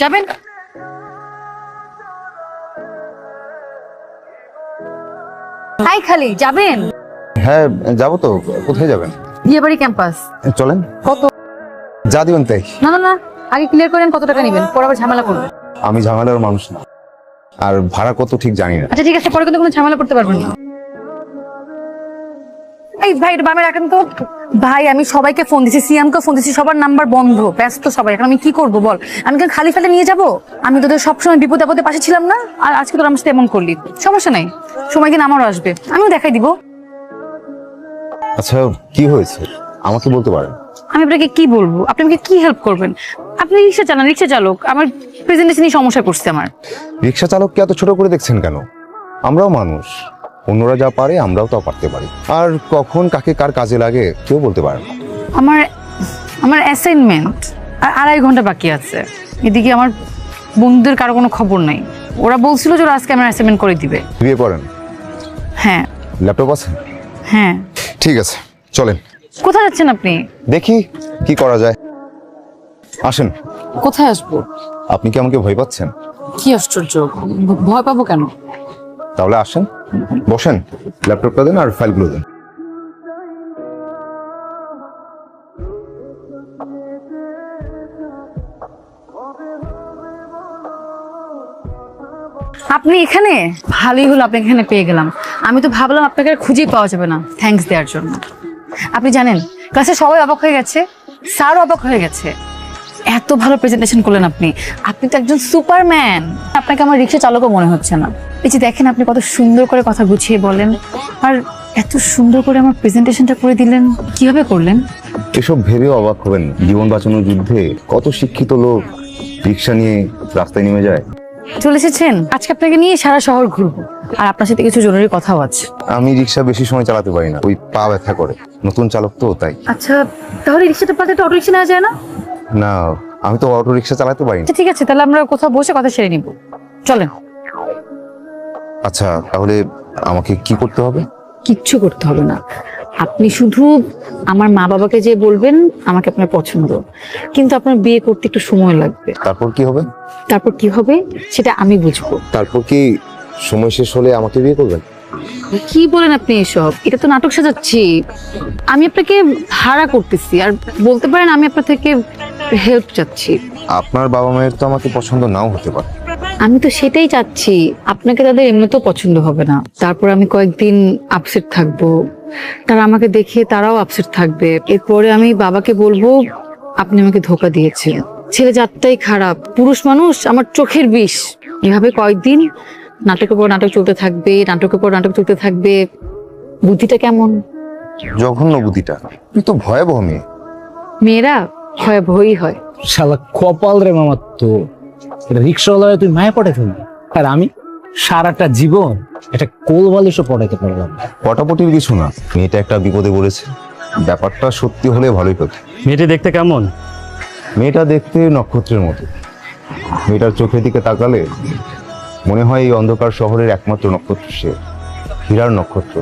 যাবেন? হাই খালি যাবেন? হ্যাঁ যাব তো। কোথায় যাবেন? বিয়েবাড়ি ক্যাম্পাস। চলেন। কত? যা দিবেন তাই। না না না আগে ক্লিয়ার করেন কত টাকা নেবেন পরে আবার ঝামেলা করবেন। আমি ঝামেলার মানুষ না। আর ভাড়া কত ঠিক জানি না। আচ্ছা ঠিক আছে পরে কিন্তু কোনো ঝামেলা করতে পারবেন না। এই ভাই এটা বামে রাখেন তো। ভাই আমি সবাইকে ফোন দিছি সিএমকে ফোন দিছি সবার নাম্বার বন্ধ। ব্যস্ত সবাই এখন আমি কি করব বল? আমি কেন খালি ফেলে নিয়ে যাব? আমি তোদের সবসময় বিপদে আপদে পাশে ছিলাম না? আর আজকে তোর আমার সাথে এমন করলি। সমস্যা নাই। সময় দিন আমারও আসবে। আমিও দেখাই দিব। আচ্ছা কি হয়েছে? আমাকে বলতে পারেন। আমি আপনাকে কি বলব? আপনি আমাকে কি হেল্প করবেন? আপনি রিক্সা চালান রিক্সা চালক। আমার প্রেজেন্টেশনই সমস্যা করছে আমার। রিক্সা চালককে এত ছোট করে দেখছেন কেন? আমরাও মানুষ। অন্যরা যা পারে আমরাও তা পারতে পারি। আর কখন কাকে কার কাজে লাগে কেউ বলতে পারে না। আমার আমার অ্যাসাইনমেন্ট আর আড়াই ঘণ্টা বাকি আছে। এদিকে আমার বন্ধুদের কারও কোনো খবর নাই। ওরা বলছিল যে ওরা আজকে আমার অ্যাসাইনমেন্ট করে দিবে। বিয়ে করেন? হ্যাঁ। ল্যাপটপ আছে? হ্যাঁ। ঠিক আছে চলেন। কোথায় যাচ্ছেন আপনি? দেখি কি করা যায়। আসেন। কোথায় আসব? আপনি কি আমাকে ভয় পাচ্ছেন? কি আশ্চর্য ভয় পাবো কেন? তাহলে আসেন, বসেন, ল্যাপটপটা দেন আর ফাইলগুলো দেন। আপনি এখানে? ভালোই হলো, আপনাকে এখানে পেয়ে গেলাম। আমি তো ভাবলাম আপনাকে আর খুঁজেই পাওয়া যাবে না থ্যাঙ্কস দেওয়ার জন্য। আপনি জানেন ক্লাসে সবাই অবাক হয়ে গেছে, স্যারও অবাক হয়ে গেছে। এত ভালো প্রেজেন্টেশন করলেন আপনি। আপনি তো একজন সুপারম্যান আপনাকে আমার রিক্সা চালকও মনে হচ্ছে না। এই যে দেখেন আপনি কত সুন্দর করে কথা গুছিয়ে বলেন আর এত সুন্দর করে আমার প্রেজেন্টেশনটা করে দিলেন। কীভাবে করলেন? এসব ভেবে অবাক হবেন। জীবন বাঁচানোর যুদ্ধে কত শিক্ষিত লোক রিক্সা নিয়ে রাস্তায় নেমে যায়। চলে এসেছেন? আজকে আপনাকে নিয়ে সারা শহর ঘুরবো। আর আপনার সাথে কিছু জরুরি কথাও আছে। আমি রিক্সা বেশি সময় চালাতে পারি না। ওই পা ব্যথা করে। নতুন চালক তো তাই। আচ্ছা তাহলে রিক্সাটা পাতে অটো রিক্সা নেওয়া যায় না? না আমি তো অটো রিক্সা চালাতে পারি না আচ্ছা ঠিক আছে তাহলে আমরা কোথাও বসে কথা সেরে নিব। চলেন। আচ্ছা তাহলে আমাকে কি করতে হবে? কিচ্ছু করতে হবে না। আপনি শুধু আমার মা বাবাকে যে বলবেন আমাকে আপনার পছন্দ। কিন্তু আপনার বিয়ে করতে একটু সময় লাগবে। তারপর কি হবে? তারপর কি হবে সেটা আমি বুঝব। তারপর কি সময় শেষ হলে আমাকে বিয়ে করবেন? কি বলেন আপনি এসব? এটা তো নাটক সাজাচ্ছি। আমি আপনাকে ভাড়া করতেছি। আর বলতে পারেন আমি আপনার থেকে হেল্প চাচ্ছি। আপনার বাবা মায়ের তো আমাকে পছন্দ নাও হতে পারে। আমি তো সেটাই চাচ্ছি। আপনাকে তাদের এমনিতেও পছন্দ হবে না। তারপর আমি কয়েকদিন আপসেট থাকব। তারা আমাকে দেখে তারাও আপসেট থাকবে। এরপরে আমি বাবাকে বলব আপনি আমাকে ধোকা দিয়েছেন। ছেলে জাতটাই খারাপ। পুরুষ মানুষ আমার চোখের বিষ। এভাবে কয়েকদিন নাটকের পর নাটক চলতে থাকবে নাটকের পর নাটক চলতে থাকবে। বুদ্ধিটা কেমন? জঘন্য বুদ্ধিটা। তুই তো ভয়াবহ মেয়ে। মেয়েরা ভয়াবহই হয়। শালা কপাল রে মামার তো এটা রিক্সাওয়ালা তুই মায়ে পড়ে ফেলবি আর আমি সারাটা জীবন এটা কোল বালিশও পড়াইতে পারলাম না। পটাপটির কিছু না মেয়েটা একটা বিপদে পড়েছে। ব্যাপারটা সত্যি হলে ভালোই হতো। মেয়েটি দেখতে কেমন? মেয়েটা দেখতে নক্ষত্রের মতো। মেয়েটার চোখের দিকে তাকালে মনে হয় এই অন্ধকার শহরের একমাত্র নক্ষত্র সে হীরার নক্ষত্র।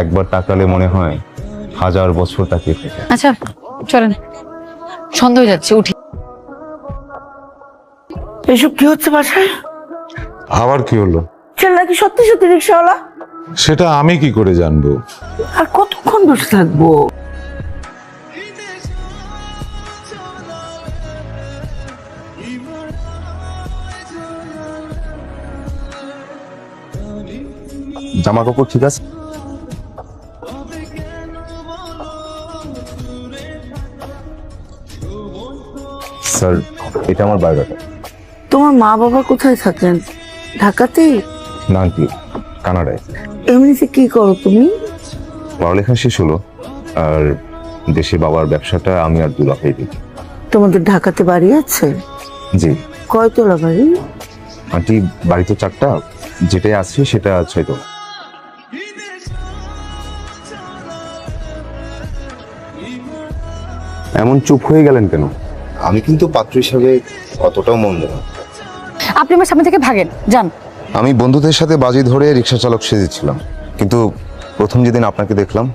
একবার তাকালে মনে হয় হাজার বছর তাকিয়ে আচ্ছা চলেন। সন্দেহ যাচ্ছে উঠি। এসব কি হচ্ছে বাসায়? আবার কি হলো? ছেলেটা কি সত্যি সত্যি রিক্সাওয়ালা? সেটা আমি কি করে জানব? আর কতক্ষণ বসে থাকব? জামা কাপড় ঠিক আছে? স্যার এটা আমার বায়োডাটা। তোমার মা বাবা কোথায় থাকেন? ঢাকাতেই? না আন্টি কানাডায়। এমনিতে কি করো তুমি? পড়ালেখা শেষ হলো আর দেশে বাবার ব্যবসাটা আমি আর দুলাভাই দেখি তোমাদের ঢাকাতে বাড়ি আছে? জি। কয়তলা বাড়ি? আন্টি বাড়িতে চারটা যেটাই আছে সেটা ছয়তো এমন চুপ হয়ে গেলেন কেন? আমি কিন্তু পাত্র হিসাবে অতটাও মন্দ না। আপনি আমার সামনে থেকে ভাগেন যান। আমি বন্ধুদের সাথে বাজি ধরে রিক্সা চালক সেজেছিলাম। কিন্তু প্রথম যেদিন আপনাকে দেখলাম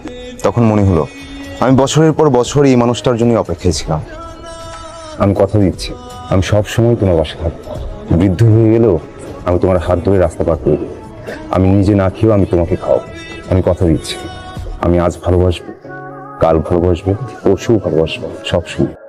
তখন মনে হলো আমি বছরের পর বছর এই মানুষটার জন্য অপেক্ষায় ছিলাম। আমি কথা দিচ্ছি আমি সব সময় তোমার বাসা থাকব। বৃদ্ধ হয়ে গেলেও আমি তোমার হাত ধরে রাস্তা পার করে আমি নিজে না খেয়েও আমি তোমাকে খাওয়াবো। আমি কথা দিচ্ছি আমি আজ ভালোবাসবো কাল ভালোবাসবো পরশু ভালোবাসবো সব সময়।